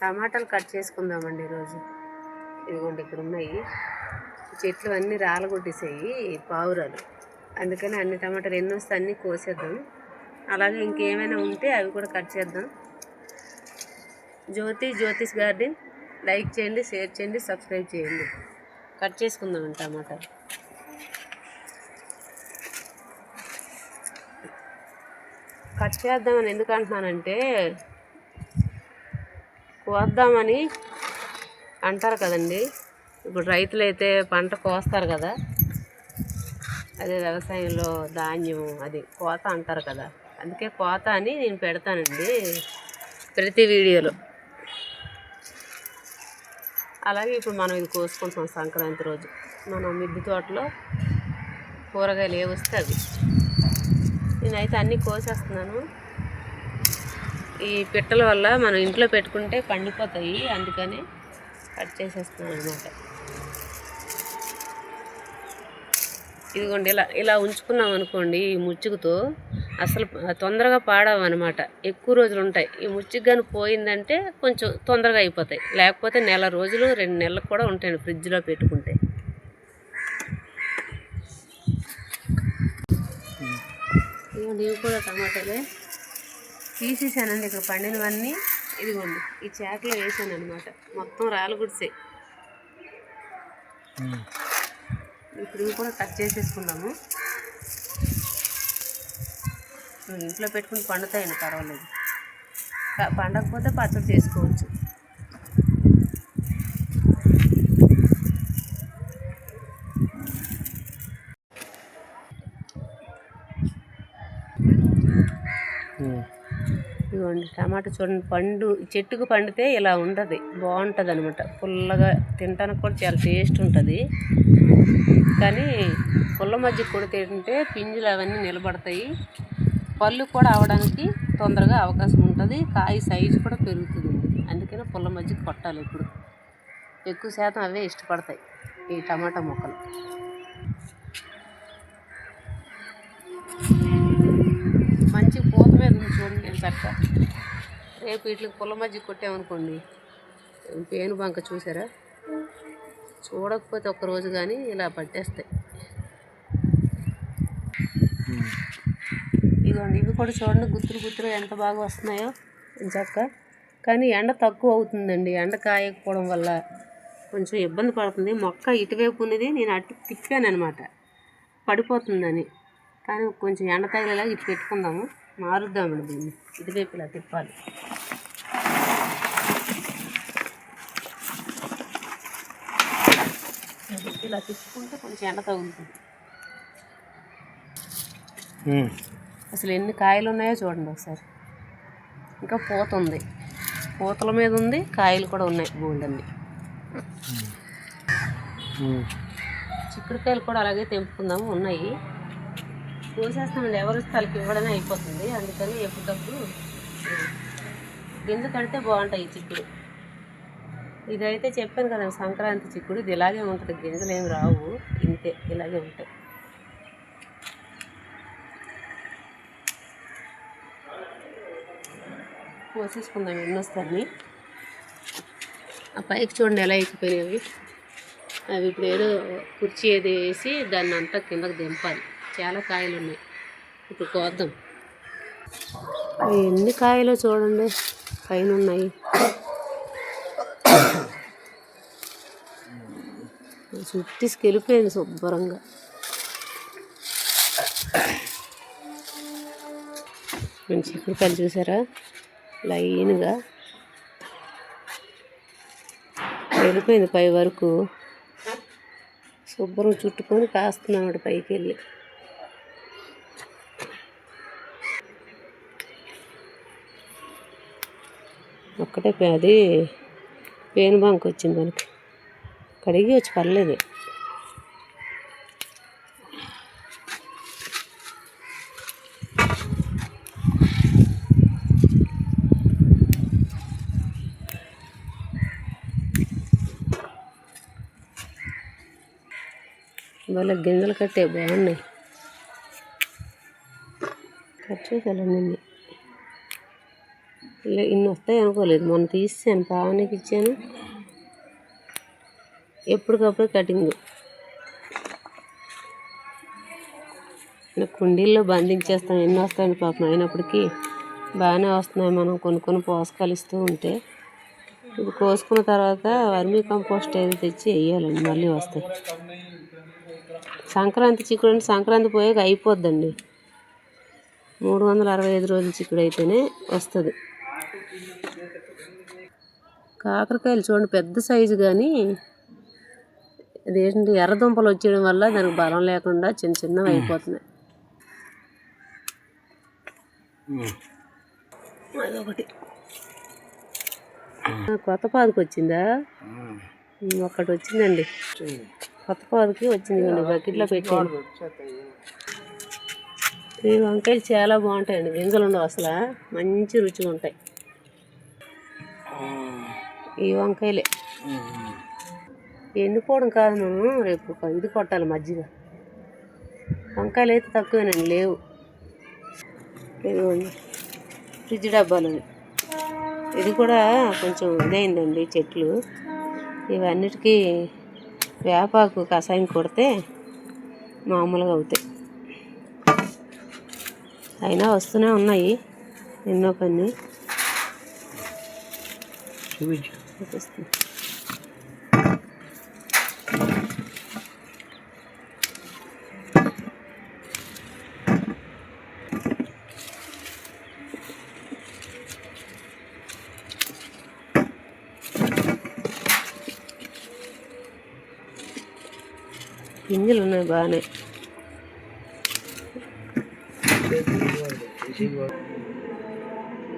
టమాటాలు కట్ చేసుకుందామండి ఈరోజు. ఇదిగోండి ఇక్కడ ఉన్నాయి. చెట్లు అన్నీ రాలగొట్టేసాయి పావురాలు. అందుకని అన్ని టమాటాలు ఎన్ని వస్తే అన్నీ కోసేద్దాం. అలాగే ఇంకేమైనా ఉంటే అవి కూడా కట్ చేద్దాం. జ్యోతి జ్యోతిష్ గార్డెన్. లైక్ చేయండి షేర్ చేయండి సబ్స్క్రైబ్ చేయండి. కట్ చేసుకుందాం టమాటాలు. కట్ చేద్దామని ఎందుకు అంటున్నానంటే కోద్దామని అంటారు కదండి. ఇప్పుడు రైతులు అయితే పంట కోస్తారు కదా. అదే వ్యవసాయంలో ధాన్యం అది కోత అంటారు కదా. అందుకే కోత అని నేను పెడతానండి ప్రతి వీడియోలో. అలాగే ఇప్పుడు మనం ఇది కోసుకుంటాం సంక్రాంతి రోజు. మనం మిద్దె తోటలో కూరగాయలు ఏ వస్తే అవి. నేనైతే అన్నీ కోసేస్తున్నాను. ఈ పిట్టల వల్ల మనం ఇంట్లో పెట్టుకుంటే పండిపోతాయి. అందుకని కట్ చేసేస్తున్నాం అనమాట ఇదిగోండి ఇలా ఇలా ఉంచుకున్నాం అనుకోండి ఈ ముచ్చుకుతో అసలు తొందరగా పాడవు అనమాట ఎక్కువ రోజులు ఉంటాయి. ఈ ముచ్చుకు కానీ పోయిందంటే కొంచెం తొందరగా అయిపోతాయి. లేకపోతే నెల రోజులు రెండు నెలలకు కూడా ఉంటాయండి ఫ్రిడ్జ్లో పెట్టుకుంటే. ఇవి కూడా టమాటాలే. తీసేసానండి ఇక్కడ పండినవన్నీ. ఇదిగోండి ఈ చాకులో వేసాను అనమాట మొత్తం రాళ్ళు గుడిసే. ఇప్పుడు ఇవి కూడా కట్ చేసేసుకుందాము. ఇవి ఇంట్లో పెట్టుకుని పండుతాయండి పర్వాలేదు. పండకపోతే పచ్చడి చేసుకోవచ్చు. ఇదిగోండి టమాటా చూడండి పండు చెట్టుకు పండితే ఇలా ఉండదు బాగుంటుంది అనమాట పుల్లగా తినడానికి కూడా చాలా టేస్ట్ ఉంటుంది. కానీ పుల్ల మధ్య కూడా తింటే పింజులు అవన్నీ నిలబడతాయి. పళ్ళు కూడా అవడానికి తొందరగా అవకాశం ఉంటుంది. కాయ సైజు కూడా పెరుగుతుంది. అందుకనే పుల్ల మధ్య కొట్టాలి ఇప్పుడు ఎక్కువ శాతం అవే ఇష్టపడతాయి ఈ టమాటా మొక్కలు. మంచి మీద చూడండి నేను చక్క రేపు వీటికి పుల్ల మధ్య కొట్టామనుకోండి పేను బంక చూసారా? చూడకపోతే ఒక్కరోజు కానీ ఇలా పట్టేస్తాయి. ఇదిగోండి ఇవి కూడా చూడండి గుత్తులు గుత్తులు ఎంత బాగా వస్తున్నాయో చక్క కానీ ఎండ తక్కువ అవుతుందండి ఎండ కాయకపోవడం వల్ల కొంచెం ఇబ్బంది పడుతుంది. మొక్క ఇటువైపు ఉన్నది నేను అటు తిప్పాను అనమాట పడిపోతుందని. కానీ కొంచెం ఎండ తగిలేలా ఇటు పెట్టుకుందాము. మారుద్దామండి దీన్ని. ఇటువైపు ఇలా తిప్పాలి. ఇలా తిప్పుకుంటే కొంచెం ఎండ తగులుతుంది. అసలు ఎన్ని కాయలు ఉన్నాయో చూడండి ఒకసారి. ఇంకా పూత ఉంది. పూతల మీద ఉంది కాయలు కూడా ఉన్నాయి గోల్డెన్ని చిక్కుడుకాయలు కూడా అలాగే తెంపుకుందాము ఉన్నాయి. కోసేస్తామండి. ఎవరు స్థలకి ఇవ్వడమే అయిపోతుంది. అందుకని ఎప్పటికప్పుడు గింజ కడితే బాగుంటాయి ఈ చిక్కుడు. ఇదైతే చెప్పాను కదా సంక్రాంతి చిక్కుడు. ఇది ఇలాగే ఉంటుంది. గింజలు ఏమి రావు. ఇంతే. ఇలాగే ఉంటాయి. కోసేసుకుందాం ఎన్నొస్తాన్ని ఆ పైకి చూడండి ఎలా ఎక్కిపోయినవి అవి ఇప్పుడు ఏదో కుర్చీ ఏదో వేసి దాన్ని అంతా కిందకు దింపాలి. చాలా కాయలు ఉన్నాయి ఇప్పుడు కోద్దాం. అవి ఎన్ని కాయలు చూడండి. పైన ఉన్నాయి చుట్టేసికెళ్ళిపోయింది శుభ్రంగా. మంచి చిక్కుడుకాయలు చూసారా? లైన్గా వెళ్ళిపోయింది పై వరకు. శుభ్రం చుట్టుకొని కాస్తున్నాడు పైకి వెళ్ళి ఒక్కటే అది పేను బంక్ వచ్చింది దానికి. కడిగి వచ్చి పర్లేదు. వాళ్ళ గింజలు కట్టే బాగున్నాయి. కట్ చేసేయాలండి లే- ఇన్ని వస్తాయి అనుకోలేదు. మొన్న తీసాను పావనికి ఇచ్చాను. ఎప్పటికప్పుడు కటింగ్. కుండీల్లో బంధించేస్తాం ఎన్ని వస్తాయని పాపం. అయినప్పటికీ బాగానే వస్తున్నాయి మనం కొన్ని కొన్ని పోషకాలు ఇస్తూ ఉంటే. ఇది కోసుకున్న తర్వాత వర్మీ కంపోస్ట్ అయితే తెచ్చి వేయాలండి మళ్ళీ వస్తాయి. సంక్రాంతి చిక్కుడు అంటే సంక్రాంతి పోయాక అయిపోద్దండి. మూడు వందల అరవై ఐదు రోజుల చిక్కుడు అయితేనే వస్తుంది. కాకరకాయలు చూడండి పెద్ద సైజు కానీ అదేంటి ఎర్రదుంపలు వచ్చేయడం వల్ల దానికి బలం లేకుండా చిన్న చిన్నవి అయిపోతున్నాయి. అదొకటి. కొత్త పాదుకు వచ్చిందా? ఉమ్, ఒక్కటి వచ్చిందండి. కొత్త పాదుకి వచ్చింది బకెట్లో పెట్టాను. ఈ వంకాయలు చాలా బాగుంటాయండి గింజలు ఉండవు అసలు మంచి రుచిగా ఉంటాయి. ఈ వంకాయలే. ఎండిపోవడం కాదు మనం రేపు ఇది కొట్టాలి మజ్జిగ. వంకాయలు అయితే తక్కువేనండి లేవు. ఇదిగోండి ఫ్రిడ్జ్ డబ్బాలు ఇది కూడా కొంచెం ఇదైందండి చెట్లు. ఇవన్నిటికీ వేపాకు కషాయం కొడితే మామూలుగా అవుతాయి. అయినా వస్తూనే ఉన్నాయి ఎన్నో కొన్ని. చూపిస్తుంది గింజలు ఉన్నాయి బాగానే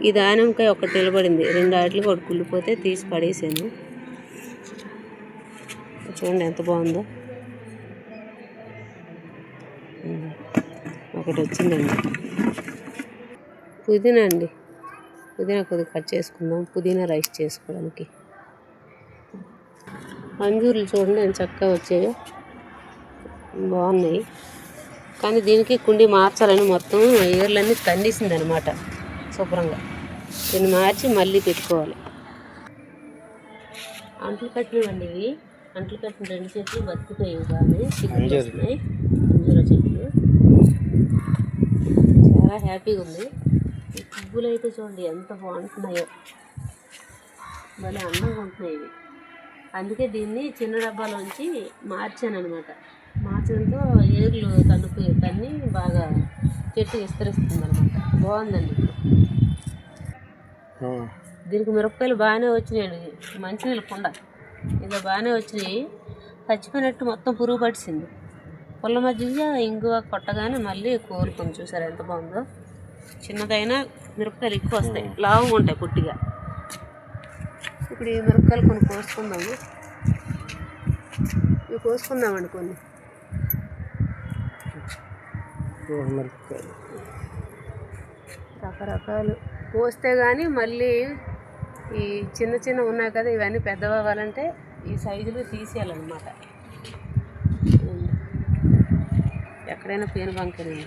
ఈ దానంకాయ ఒకటి నిలబడింది. రెండు ఆటలు ఒకటి కుళ్ళిపోతే తీసి పడేసాను. చూడండి ఎంత బాగుందో. ఒకటి వచ్చిందండి. పుదీనా అండి. పుదీనా కొద్దిగా కట్ చేసుకుందాం. పుదీనా రైస్ చేసుకోవడానికి. అంజూర్లు చూడండి ఎంత చక్కగా వచ్చాయో. బాగున్నాయి. కానీ దీనికి కుండి మార్చాలని మొత్తం ఏర్లన్నీ కండిసింది అనమాట శుభ్రంగా. దీన్ని మార్చి మళ్ళీ పెట్టుకోవాలి. అంట్లు కట్టినవండి ఇవి. అంట్లు కట్టిన రెండు చెట్లు చిక్కులు వస్తున్నాయి. అంజూర చెట్లు. చాలా హ్యాపీగా ఉంది. ఈ పువ్వులు అయితే చూడండి ఎంత బాగుంటున్నాయో. భలే అందంగా ఉంటున్నాయి ఇవి. అందుకే దీన్ని చిన్న డబ్బాలోంచి మార్చాను అనమాట మార్చడంతో ఏర్లు తన్నుకు తన్ని బాగా చెట్టు విస్తరిస్తుంది అనమాట బాగుందండి. ఇప్పుడు దీనికి మిరపకాయలు బాగానే వచ్చినాయండి. మంచినీళ్ళ కుండ. ఇలా బాగానే వచ్చినాయి. చచ్చిపోయినట్టు మొత్తం పురుగు పట్టింది. పుల్ల మధ్య ఇంగువ కొట్టగానే మళ్ళీ కోలుకొని చూసారు ఎంత బాగుందో? చిన్నదైనా మిరపకాయలు ఎక్కువ వస్తాయి. లావుగా ఉంటాయి పుట్టిగా. ఇప్పుడు ఈ మిరపకాయలు కొన్ని కోసుకుందాము. ఇవి కోసుకుందామండి కొన్ని. రకరకాలు. కోస్తే కానీ మళ్ళీ ఈ చిన్న చిన్న ఉన్నాయి కదా ఇవన్నీ పెద్దవి అవ్వాలంటే ఈ సైజులు తీసేయాలన్నమాట. ఎక్కడైనా పేను బంకరండి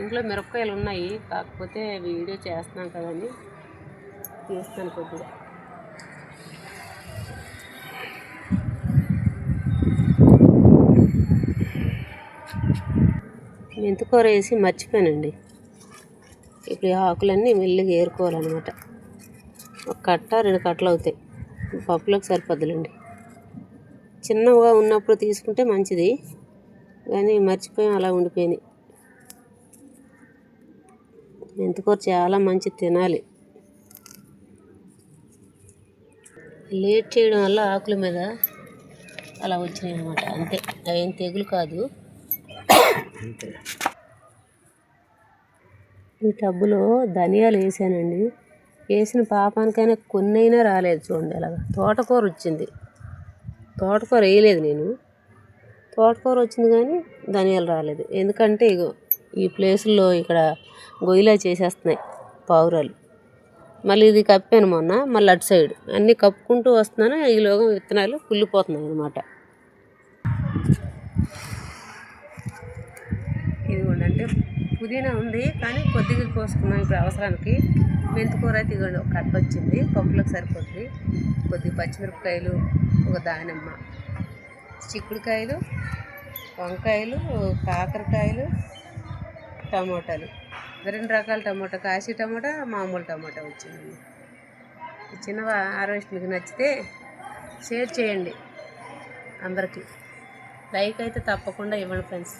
ఇంట్లో మిరపకాయలు ఉన్నాయి కాకపోతే వీడియో చేస్తున్నాం కదండి. తీస్తాను కొద్దిగా. మెంతికూర వేసి మర్చిపోయానండి. ఇప్పుడు ఈ ఆకులన్నీ మెల్లిగా ఏరుకోవాలన్నమాట. ఒక కట్ట రెండు కట్టలు అవుతాయి. పప్పులోకి సరిపోద్దులండి. చిన్నగా ఉన్నప్పుడు తీసుకుంటే మంచిది. కానీ మర్చిపోయాం అలా ఉండిపోయినాయి. మెంతికూర చాలా మంచి తినాలి. లేట్ చేయడం వల్ల ఆకుల మీద అలా వచ్చినాయి అనమాట అంతే. అవేం తెగులు కాదు. ఈ టబ్బులో ధనియాలు వేసానండి. వేసిన పాపానికైనా కొన్నైనా రాలేదు చూడండి అలాగా. తోటకూర వచ్చింది. తోటకూర వేయలేదు నేను. తోటకూర వచ్చింది కానీ ధనియాలు రాలేదు. ఎందుకంటే ఇగో ఈ ప్లేసుల్లో ఇక్కడ గొయ్యిలా చేసేస్తున్నాయి పావురాలు. మళ్ళీ ఇది కప్పాను మొన్న మళ్ళీ అటు సైడ్. అన్నీ కప్పుకుంటూ వస్తున్నాను ఈలోగా విత్తనాలు కుళ్ళిపోతున్నాయి అన్నమాట. ఇదిగోండి అంటే పుదీనా ఉంది కానీ కొద్దిగా కోసుకున్నాం ఇప్పుడు అవసరానికి. మెంతికూర అయితే ఇదిగోండి ఒక కట్ట వచ్చింది పప్పులకు సరిపోతుంది కొద్ది పచ్చిమిరపకాయలు ఒక దానిమ్మ చిక్కుడుకాయలు వంకాయలు కాకరకాయలు టమోటాలు. రెండు రకాల టమోటా కాశీ టమోటా మామూలు టమోటా వచ్చిందండి. చిన్న హార్వెస్ట్ మీకు నచ్చితే షేర్ చేయండి అందరికీ. లైక్ అయితే తప్పకుండా ఇవ్వండి ఫ్రెండ్స్.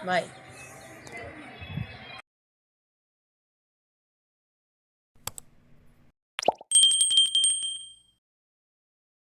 买